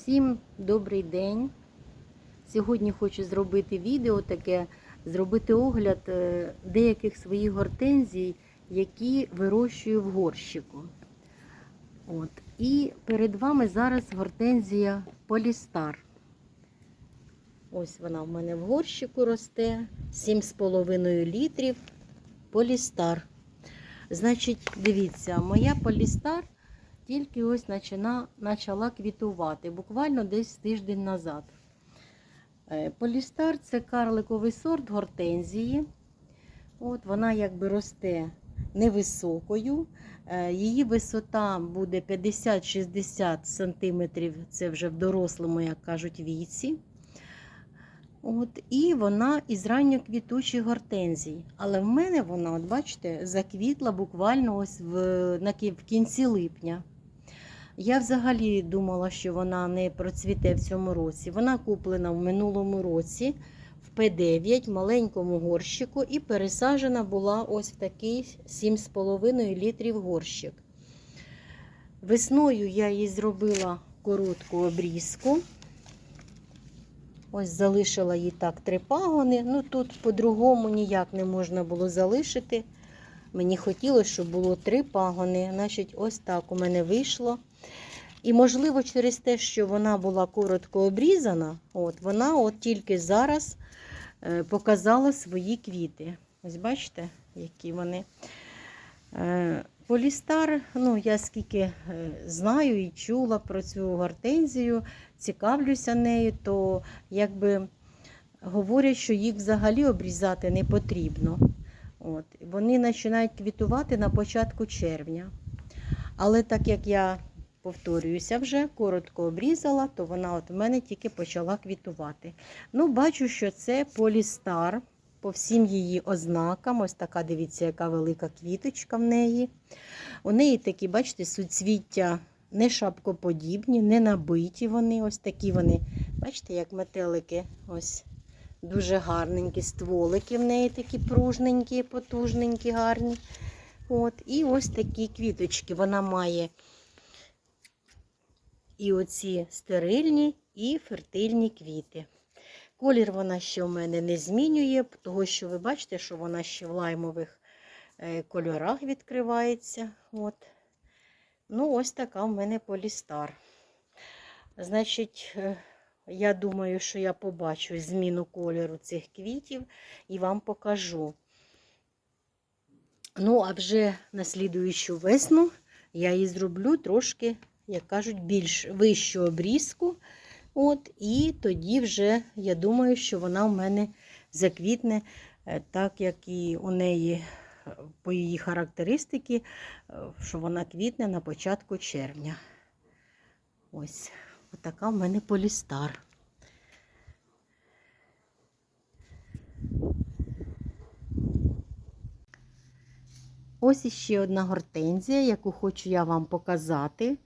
Всім добрий день. Сьогодні хочу зробити відео таке, зробити огляд е, деяких своїх гортензій, які вирощую в горщику. От. І перед вами зараз гортензія Полістар. Ось вона в мене в горщику росте. 7,5 літрів Полістар. Значить, дивіться, моя Полістар тільки ось почина, почала квітувати, буквально десь тиждень назад. Е, Полістар це карликовий сорт гортензії. От Вона якби росте невисокою. Е, Її висота буде 50-60 см, це вже в дорослому, як кажуть, віці. От, І вона із ранньоквітучих гортензій. Але в мене вона, от бачите, заквітла буквально ось в, в кінці липня. Я взагалі думала, що вона не процвіте в цьому році. Вона куплена в минулому році в П9 в маленькому горщику і пересаджена була ось в такий 7,5 літрів горщик. Весною я їй зробила коротку обрізку. Ось залишила їй так три пагони. Ну тут по-другому ніяк не можна було залишити. Мені хотілося, щоб було три пагони. Значить, ось так у мене вийшло. І, можливо, через те, що вона була коротко обрізана, от, вона от тільки зараз е, показала свої квіти. Ось бачите, які вони. Е, Полістар, ну, я скільки е, знаю і чула про цю гортензію, цікавлюся нею, то якби говорять, що їх взагалі обрізати не потрібно. От. Вони починають квітувати на початку червня. Але так як я повторююся вже, коротко обрізала, то вона от в мене тільки почала квітувати. Ну, бачу, що це полістар по всім її ознакам. Ось така, дивіться, яка велика квіточка в неї. У неї такі, бачите, суцвіття не шапкоподібні, не набиті вони. Ось такі вони, бачите, як метелики. Ось дуже гарненькі стволики в неї такі пружненькі, потужненькі, гарні. От, І ось такі квіточки. Вона має і оці стерильні, і фертильні квіти. Колір вона ще в мене не змінює, тому що ви бачите, що вона ще в лаймових е, кольорах відкривається. От. Ну, ось така в мене полістар. Значить, е, я думаю, що я побачу зміну кольору цих квітів і вам покажу. Ну, а вже на слідуючу весну я її зроблю трошки, як кажуть, більш вищу обрізку. От, І тоді вже я думаю, що вона в мене заквітне, е, так як і у неї е, по її характеристики, е, що вона квітне на початку червня. Ось, отака в мене полістар. Ось іще одна гортензія, яку хочу я вам показати.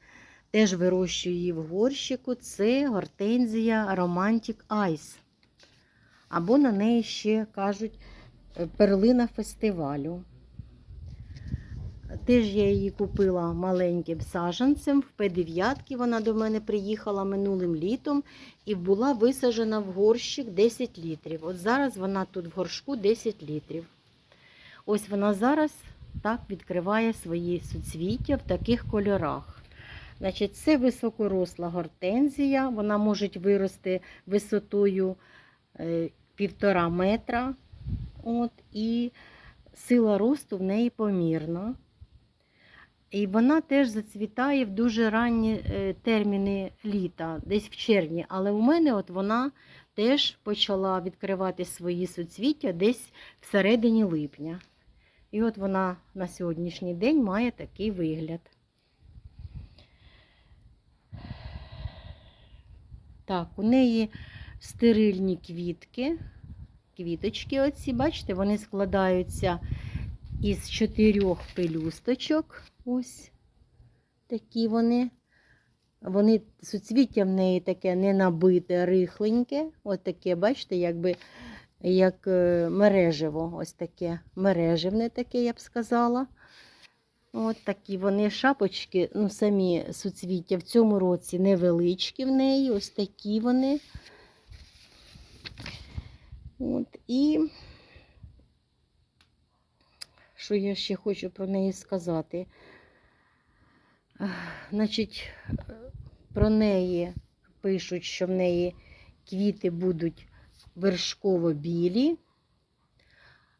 Теж вирощую її в горщику. Це гортензія Romantic Ice. Або на неї ще кажуть е, перлина фестивалю. Теж я її купила маленьким саджанцем в П9. Вона до мене приїхала минулим літом і була висаджена в горщик 10 літрів. От зараз вона тут в горшку 10 літрів. Ось вона зараз так відкриває свої суцвіття в таких кольорах. Значить, Це високоросла гортензія, вона може вирости висотою е, півтора метра. От, і сила росту в неї помірна. І вона теж зацвітає в дуже ранні е, терміни літа, десь в червні. Але у мене от вона теж почала відкривати свої суцвіття десь всередині липня. І от вона на сьогоднішній день має такий вигляд. Так, у неї стерильні квітки. Квіточки оці, бачите, вони складаються із чотирьох пелюсточок. Ось такі вони. Вони суцвіття в неї таке не набите, рихленьке. Ось таке, бачите, якби як е, мережево, ось таке мережевне таке, я б сказала. От такі вони шапочки, ну самі суцвіття в цьому році невеличкі в неї, ось такі вони. От, і що я ще хочу про неї сказати? Значить, про неї пишуть, що в неї квіти будуть вершково-білі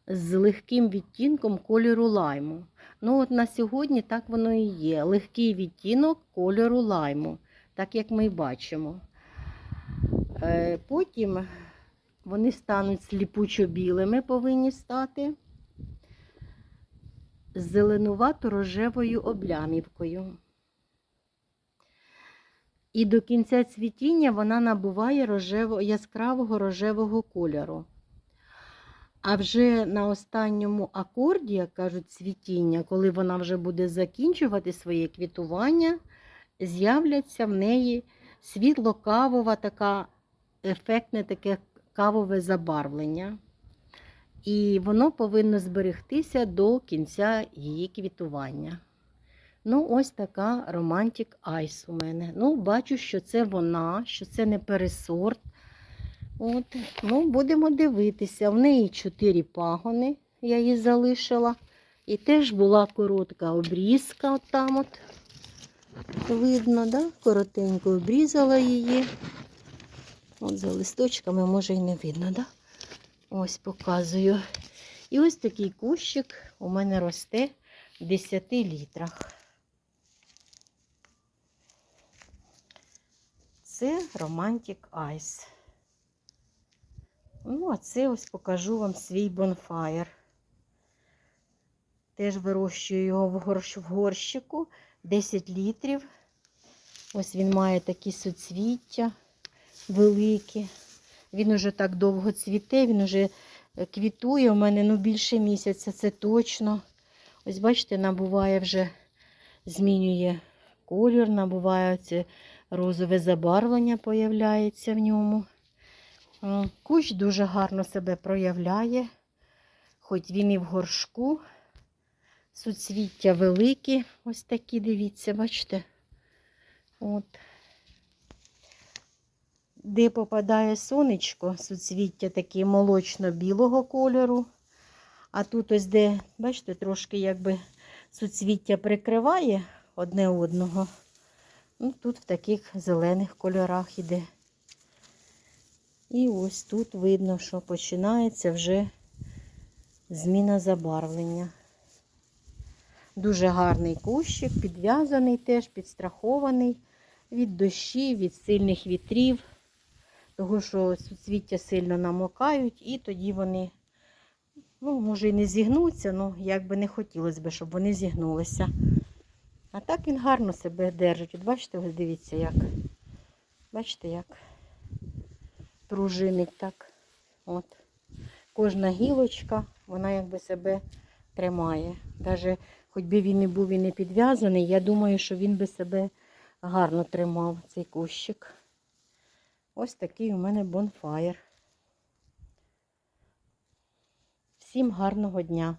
з легким відтінком кольору лайму. Ну, от на сьогодні так воно і є. Легкий відтінок кольору лайму, так як ми бачимо. Е, Потім вони стануть сліпучо-білими, повинні стати з зеленувато-рожевою облямівкою. І до кінця цвітіння вона набуває рожево, яскравого рожевого кольору. А вже на останньому акорді, як кажуть, цвітіння, коли вона вже буде закінчувати своє квітування, з'являться в неї світло-кавова така ефектне таке кавове забарвлення. І воно повинно зберегтися до кінця її квітування. Ну, ось така Romantic Ice у мене. Ну, бачу, що це вона, що це не пересорт. От, ну, будемо дивитися. В неї чотири пагони, я її залишила. І теж була коротка обрізка, от там от. Видно, да? коротенько обрізала її. От за листочками, може, і не видно, да? Ось показую. І ось такий кущик у мене росте в 10 літрах. Це Romantic Ice. Ну, а це ось покажу вам свій бонфаєр. Теж вирощую його в, горщ, в горщику 10 літрів. Ось він має такі суцвіття великі. Він уже так довго цвіте, він уже квітує у мене ну, більше місяця, це точно. Ось, бачите, набуває вже, змінює колір, набуває це розове забарвлення появляється в ньому. Кущ дуже гарно себе проявляє, хоч він і в горшку. Суцвіття великі, ось такі, дивіться, бачите. От. Де попадає сонечко, суцвіття такі молочно-білого кольору. А тут ось де, бачите, трошки якби суцвіття прикриває одне одного. Ну, тут в таких зелених кольорах іде. І ось тут видно, що починається вже зміна забарвлення. Дуже гарний кущик, підв'язаний теж, підстрахований від дощів, від сильних вітрів, того, що суцвіття сильно намокають, і тоді вони, ну, може, і не зігнуться, ну, як би не хотілося б, щоб вони зігнулися. А так він гарно себе держить. От бачите, ось дивіться, як. Бачите, як пружинить так. От. Кожна гілочка, вона якби себе тримає. Навіть хоч би він і був і не підв'язаний, я думаю, що він би себе гарно тримав, цей кущик. Ось такий у мене бонфаєр. Всім гарного дня!